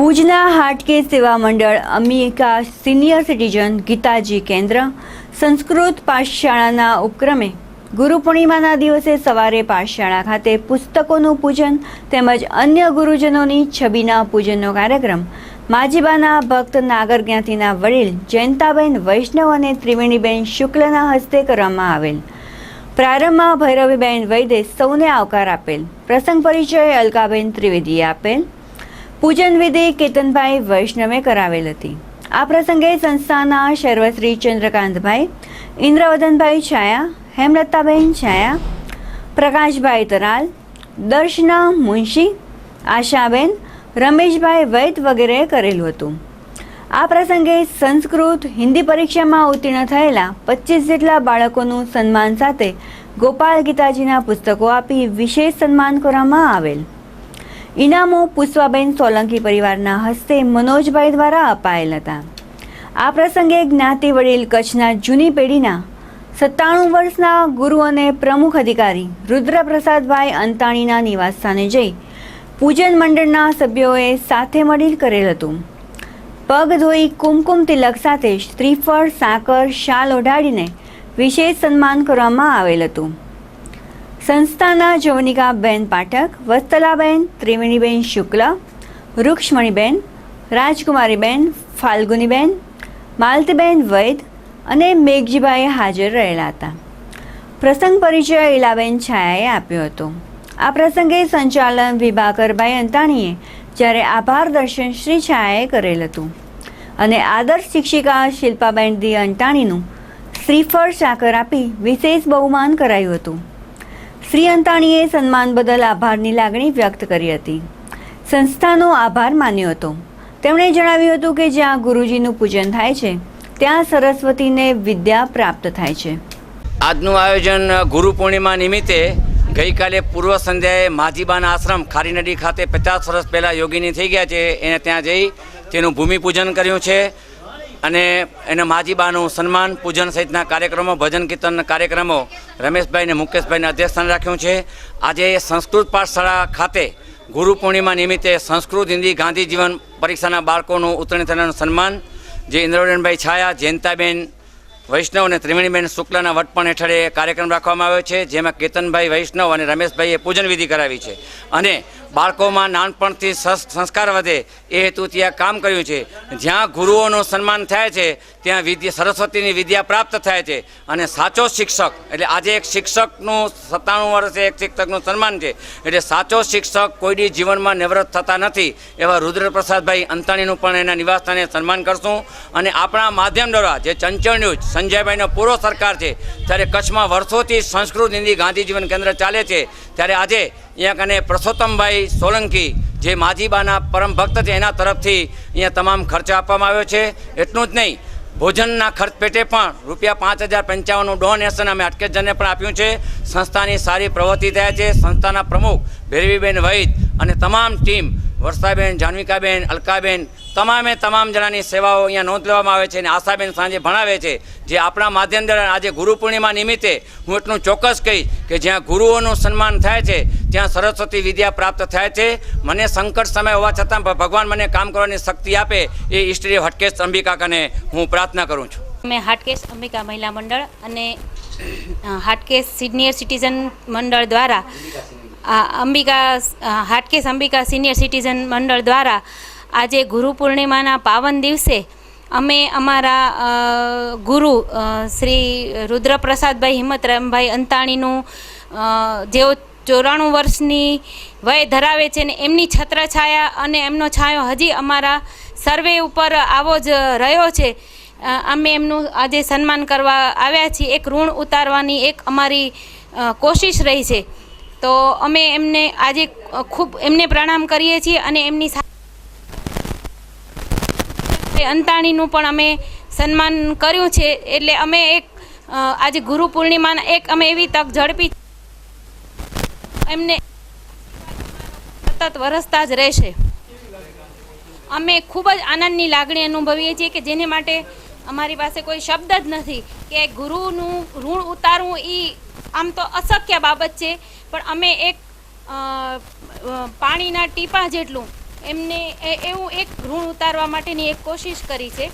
ભુજના હાટકે સેવા મંડળ અમિકા સિનિયર સિટીઝન ગીતાજી કેન્દ્ર સંસ્કૃત પાઠશાળાના ઉપક્રમે ગુરુ પૂર્ણિમાના દિવસે સવારે પાઠશાળા ખાતે પુસ્તકોનું પૂજન તેમજ અન્ય ગુરુજનોની છબીના પૂજનનો કાર્યક્રમ માજીબાના ભક્ત નાગર જ્ઞાતિના વડીલ જયંતાબેન વૈષ્ણવ અને ત્રિવેણીબેન શુક્લના હસ્તે કરવામાં આવેલ. પ્રારંભમાં ભૈરવીબેન વૈદે સૌને આવકાર આપેલ. પ્રસંગ પરિચય અલકાબેન ત્રિવેદીએ આપેલ. પૂજન વિધિ કેતનભાઈ વૈષ્ણવે કરાવેલ હતી. આ પ્રસંગે સંસ્થાના સર્વશ્રી ચંદ્રકાંતભાઈ, ઇન્દ્રવદનભાઈ છાયા, હેમલતાબેન છાયા, પ્રકાશભાઈ તરાલ, દર્શના મુનશી, આશાબેન, રમેશભાઈ વૈદ વગેરે કરેલું હતું. આ પ્રસંગે સંસ્કૃત હિન્દી પરીક્ષામાં ઉત્તીર્ણ થયેલા પચીસ જેટલા બાળકોનું સન્માન સાથે ગોપાલ ગીતાજીના પુસ્તકો આપી વિશેષ સન્માન કરવામાં આવેલ. ઇનામો પુષ્પાબેન સોલંકી પરિવારના હસ્તે મનોજભાઈ દ્વારા અપાયેલ હતા. આ પ્રસંગે જ્ઞાતિ વડીલ કચ્છના જૂની પેઢીના સત્તાણું વર્ષના ગુરુ અને પ્રમુખ અધિકારી રુદ્રપ્રસાદભાઈ અંતાણીના નિવાસસ્થાને જઈ પૂજન મંડળના સભ્યોએ સાથે મળી કરેલ હતું. પગ ધોઈ કુમકુમ તિલક સાથે શ્રીફળ સાકર, શાલ ઓઢાડીને વિશેષ સન્માન કરવામાં આવેલ હતું. સંસ્થાના જવનિકાબેન પાઠક, વસ્તલાબેન, ત્રિવેણીબેન શુક્લ, રૂક્ષ્મણીબેન, રાજકુમારીબેન, ફાલ્ગુનીબેન, માલતીબેન વૈદ અને મેઘજીભાઈ હાજર રહેલા હતા. પ્રસંગ પરિચય ઇલાબેન છાયાએ આપ્યો હતો. આ પ્રસંગે સંચાલન વિભાકરભાઈ અંતાણીએ જ્યારે આભાર દર્શન શ્રી છાયાએ કરેલ હતું અને આદર્શ શિક્ષિકા શિલ્પાબેન દી અંતાણીનું શ્રીફળ સાકર આપી વિશેષ બહુમાન કરાયું હતું. શ્રી અંતાણીએ સન્માન બદલ આભારની લાગણી વ્યક્ત કરી હતી. સંસ્થાનો આભાર માન્યો હતો. તેમણે જણાવ્યું હતું કે જ્યાં ગુરુજીનું પૂજન થાય છે, ત્યાં સરસ્વતીને વિદ્યા પ્રાપ્ત થાય છે. આજનું આયોજન ગુરુ પૂર્ણિમા નિમિત્તે ગઈકાલે પૂર્વ સંધ્યાએ માજીબાના આશ્રમ ખારી નદી ખાતે પચાસ વર્ષ પહેલાં યોગીની થઈ ગયા છે. એને ત્યાં જઈ તેનું ભૂમિપૂજન કર્યું છે. અને એના માજીબાનું સન્માન, પૂજન સહિતના કાર્યક્રમો, ભજન કીર્તન કાર્યક્રમો રમેશભાઈ અને મુકેશભાઈને અધ્યક્ષસ્થાન રાખ્યું છે. આજે સંસ્કૃત પાઠશાળા ખાતે ગુરુ પૂર્ણિમા નિમિત્તે સંસ્કૃત હિન્દી ગાંધી જીવન પરીક્ષાના બાળકોનું ઉત્તીર્ણ થનારનું સન્માન. જે ઇન્દ્રવડનભાઈ છાયા, જયંતાબેન વૈષ્ણવ અને ત્રિવેણીબેન શુક્લાના વટપણ હેઠળ એ કાર્યક્રમ રાખવામાં આવ્યો છે, જેમાં કેતનભાઈ વૈષ્ણવ અને રમેશભાઈએ પૂજન વિધિ કરાવી છે. અને બાળકોમાં નાનપણથી સંસ્કાર વધે એ હેતુથી આ કામ કર્યું છે. જ્યાં ગુરુઓનું સન્માન થાય છે, ત્યાં વિદ્યા, સરસ્વતીની વિદ્યા પ્રાપ્ત થાય છે. અને સાચો શિક્ષક, એટલે આજે એક શિક્ષકનું સત્તાણું વર્ષે એક શિક્ષકનું સન્માન છે. એટલે સાચો શિક્ષક કોઈની જીવનમાં નિવૃત્ત થતા નથી, એવા રુદ્રપ્રસાદભાઈ અંતાણીનું પણ એના નિવાસસ્થાને સન્માન કરશું. અને આપણા માધ્યમ દ્વારા જે ચંચળ ન્યૂઝ સંજયભાઈનો પૂરો સરકાર છે. ત્યારે કચ્છમાં વર્ષોથી સંસ્કૃત હિન્દી ગાંધી જીવન કેન્દ્ર ચાલે છે. ત્યારે આજે અહીંયા કને પરસોત્તમભાઈ સોલંકી, જે માજીબાના પરમ ભક્ત છે, એના તરફથી અહીંયા તમામ ખર્ચ આપવામાં આવ્યો છે. એટલું જ નહીં, ભોજનના ખર્ચ પેટે પણ રૂપિયા પાંચ હજાર પંચાવનનું ડોનેશન અમે અટકેશજનને પણ આપ્યું છે. સંસ્થાની સારી પ્રવૃત્તિ થયા છે. સંસ્થાના પ્રમુખ ભેરવીબેન વૈદ અને તમામ ટીમ, વર્ષાબેન, જાનવિકાબેન, અલકાબેન, તમામે તમામ જણાની સેવાઓ અહીંયા નોંધ લેવામાં આવે છે અને આશાબેન સાંજે ભણાવે છે. જે આપણા માધ્યમ દ્વારા આજે ગુરુ પૂર્ણિમા નિમિત્તે હું એટલું ચોક્કસ કહીશ કે જ્યાં ગુરુઓનું સન્માન થાય છે, ત્યાં સરસ્વતી વિદ્યા પ્રાપ્ત થાય છે. મને સંકટ સમય હોવા છતાં ભગવાન મને કામ કરવાની શક્તિ આપે એ ઈષ્ટદેવ હટકેશ અંબિકાકાને હું પ્રાર્થના કરું છું. અમે હાટકેશ અંબિકા મહિલા મંડળ અને હાટકેશ સિનિયર સિટીઝન મંડળ દ્વારા અંબિકા હાટકેસ અંબિકા સિનિયર સિટીઝન મંડળ દ્વારા આજે ગુરુ પૂર્ણિમાના પાવન દિવસે અમે અમારા ગુરુ શ્રી રુદ્રપ્રસાદભાઈ હિંમતરામભાઈ અંતાણીનું જેઓ ચોરાણું વર્ષની વય ધરાવે છે ને એમની છત્રછાયા અને એમનો છાંયો હજી અમારા સર્વે ઉપર આવો જ રહ્યો છે. અમે એમનું આજે સન્માન કરવા આવ્યા છીએ. એક ઋણ ઉતારવાની એક અમારી કોશિશ રહી છે. તો અમે એમને આજે ખૂબ એમને પ્રણામ કરીએ છીએ અને એમની સાથે અંતાણીનું પણ અમે સન્માન કર્યું છે. એટલે અમે એક આજે ગુરુ પૂર્ણિમાના એક અમે એવી તક ઝડપી એમને સતત વરસતા જ રહેશે. અમે ખૂબ જ આનંદની લાગણી અનુભવીએ છીએ કે જેને માટે અમારી પાસે કોઈ શબ્દ જ નથી કે ગુરુનું ઋણ ઉતારવું એ આમ તો અશક્ય બાબત છે. પણ અમે એક પાણીના ટીપા જેટલું એમને એવું એક ઋણ ઉતારવા માટેની એક કોશિશ કરી છે.